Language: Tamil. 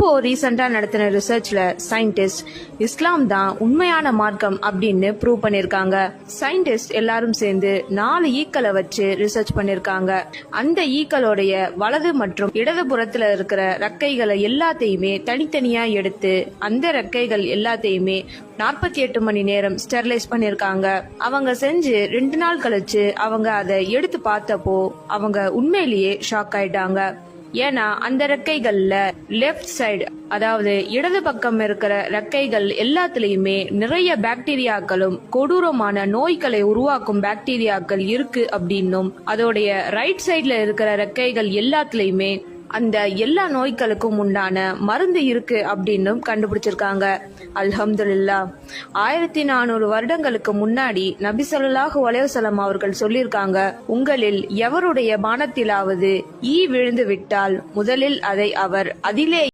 இப்போ ரீசெண்டா நடத்தின ரிசர்ச்ல சயின்டிஸ்ட் இஸ்லாம் தான் உண்மையான மார்க்கம் அப்படின்னு ப்ரூவ் பண்ணிருக்காங்க. சயின்டிஸ்ட் எல்லாரும் சேர்ந்து நாலு ஈக்களை வச்சு ரிசர்ச் பண்ணிருக்காங்க. அந்த ஈக்களுடைய வலது மற்றும் இடது புறத்துல இருக்கிற ரக்கைகளை எல்லாத்தையுமே தனித்தனியா எடுத்து அந்த ரக்கைகள் எல்லாத்தையுமே நாற்பத்தி எட்டு மணி நேரம் ஸ்டெர்லைஸ் பண்ணிருக்காங்க. அவங்க செஞ்சு ரெண்டு நாள் கழிச்சு அவங்க அதை எடுத்து பார்த்தப்போ அவங்க உண்மையிலேயே ஷாக் ஆயிட்டாங்க. ஏன்னா அந்த ரெக்கைகள்ல லெஃப்ட் சைடு அதாவது இடது பக்கம் இருக்கிற ரெக்கைகள் எல்லாத்துலயுமே நிறைய பாக்டீரியாக்களும் கொடூரமான நோய்களை உருவாக்கும் பாக்டீரியாக்கள் இருக்கு அப்படின்னும் அதோடைய ரைட் சைட்ல இருக்கிற ரெக்கைகள் எல்லாத்துலயுமே அந்த எல்லா நோய்களுக்கும் உண்டான மருந்து இருக்கு அப்படின்னும் கண்டுபிடிச்சிருக்காங்க. அல்ஹம்துல்லா ஆயிரத்தி நானூறு வருடங்களுக்கு முன்னாடி நபி ஸல்லல்லாஹு அவர்கள் சொல்லியிருக்காங்க உங்களில் எவருடைய பானத்திலாவது ஈ விழுந்து விட்டால் முதலில் அதை அவர் அதிலே